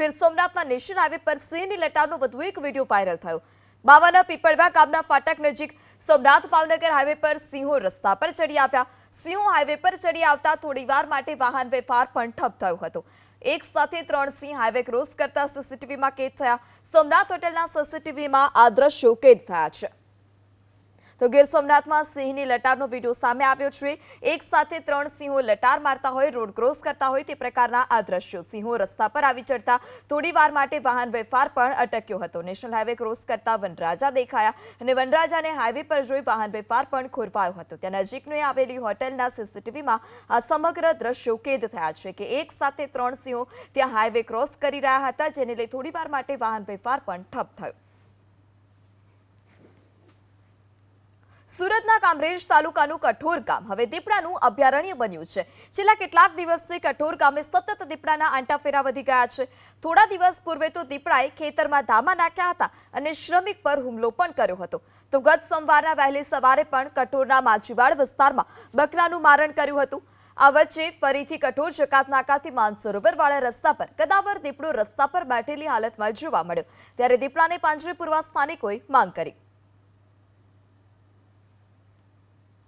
Gir સોમનાથના national highway પર સિંહની લટારનો વધુ એક વીડિયો વાયરલ થયો. બાવાના પીપળવા ગામના ફાટક નજીક સોમનાથ ભાવનગર હાઈવે પર સિંહો રસ્તા પર ચડી આવ્યા. સિંહો હાઈવે પર ચડી આવતા થોડીવાર માટે વાહન વેપાર પણ ઠપ થયો હતો. એક સાથે ત્રણ સિંહ હાઈવે ક્રોસ કરતા સીસીટીવીમાં કેદ થયા. સોમનાથ હોટલના સીસીટીવીમાં આ દ્રશ્યો કેદ થયા છે. તો ગીર સોમનાથમાં સિંહની લટારનો વીડિયો સામે આવ્યો છે. એક સાથે ત્રણ સિંહો લટાર મારતા હોય, રોડ ક્રોસ કરતા હોય, તે પ્રકારના આ દ્રશ્યો. સિંહો રસ્તા પર આવી ચડતા થોડી વાર માટે વાહન વેપાર પણ અટક્યો હતો. નેશનલ હાઈવે ક્રોસ કરતા વનરાજા દેખાયા અને વનરાજાને હાઈવે પર જોઈ વાહન વેપાર પણ ખોરવાયો હતો. ત્યાં નજીકની આવેલી હોટેલના સીસીટીવીમાં આ સમગ્ર દ્રશ્યો કેદ થયા છે કે એક સાથે ત્રણ સિંહો ત્યાં હાઈવે ક્રોસ કરી રહ્યા હતા, જેને લઈ થોડી વાર માટે વાહન વેપાર પણ ઠપ થયો. સુરતના કામરેજ તાલુકાનું કઠોર ગામ. હવે દીપડાનું અભયારણ્ય બન્યું છે. છેલ્લા કેટલાક દિવસથી કઠોર ગામે સતત દીપડાના આંટાફેરા વધી ગયા છે. થોડા દિવસ પૂર્વે તો દીપડાએ ખેતરમાં ધામા નાખ્યા હતા અને શ્રમિક પર હુમલો પણ કર્યો હતો. તો ગત સોમવારના વહેલી સવારે પણ કઠોરના માછીવાડ વિસ્તારમાં બકરાનું મારણ કર્યું હતું. આ વચ્ચે ફરીથી કઠોર જકાત નાકાથી માનસરોવરવાળા રસ્તા પર કદાવર દીપડો રસ્તા પર બેઠેલી હાલતમાં જોવા મળ્યો. ત્યારે દીપડાને પાંજરે સ્થાનિકોએ માંગ કરી.